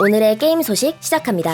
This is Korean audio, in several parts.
오늘의 게임 소식 시작합니다.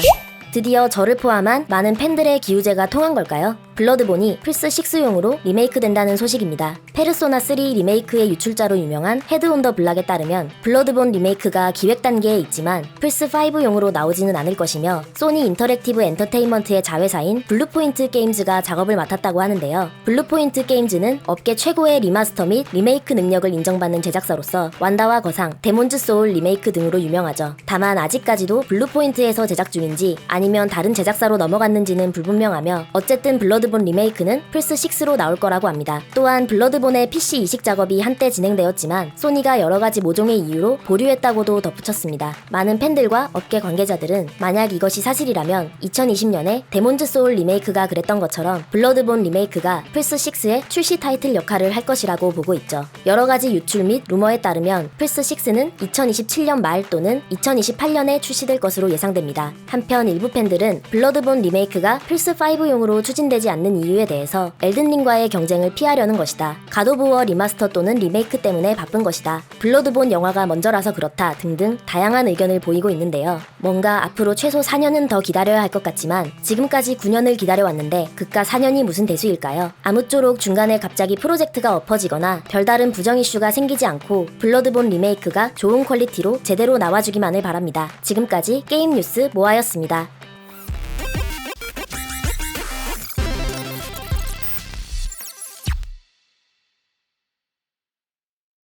드디어 저를 포함한 많은 팬들의 기우제가 통한 걸까요? 블러드본이 플스6용으로 리메이크된다는 소식입니다. 페르소나 3 리메이크의 유출자로 유명한 헤드 온 더 블락에 따르면 블러드본 리메이크가 기획 단계에 있지만 플스5용으로 나오지는 않을 것이며 소니 인터랙티브 엔터테인먼트의 자회사인 블루포인트 게임즈가 작업을 맡았다고 하는데요. 블루포인트 게임즈는 업계 최고의 리마스터 및 리메이크 능력을 인정받는 제작사로서 완다와 거상, 데몬즈 소울 리메이크 등으로 유명하죠. 다만 아직까지도 블루포인트에서 제작 중인지 아니면 다른 제작사로 넘어갔는지는 불분명하며 어쨌든 블러드 본 리메이크는 플스6로 나올 거라고 합니다. 또한 블러드본의 PC 이식 작업이 한때 진행되었지만 소니가 여러 가지 모종의 이유로 보류했다고도 덧붙였습니다. 많은 팬들과 업계 관계자들은 만약 이것이 사실이라면 2020년에 데몬즈 소울 리메이크가 그랬던 것처럼 블러드본 리메이크가 플스6의 출시 타이틀 역할을 할 것이라고 보고 있죠. 여러 가지 유출 및 루머에 따르면 플스6는 2027년 말 또는 2028년에 출시될 것으로 예상됩니다. 한편 일부 팬들은 블러드본 리메이크가 플스5용으로 추진되지 않는 이유에 대해서 엘든링과의 경쟁을 피하려는 것이다. 가도부어 리마스터 또는 리메이크 때문에 바쁜 것이다. 블러드본 영화가 먼저라서 그렇다 등등 다양한 의견을 보이고 있는데요. 뭔가 앞으로 최소 4년은 더 기다려야 할 것 같지만 지금까지 9년을 기다려왔는데 그깟 4년이 무슨 대수일까요? 아무쪼록 중간에 갑자기 프로젝트가 엎어지거나 별다른 부정 이슈가 생기지 않고 블러드본 리메이크가 좋은 퀄리티로 제대로 나와주기만을 바랍니다. 지금까지 게임 뉴스 모아였습니다.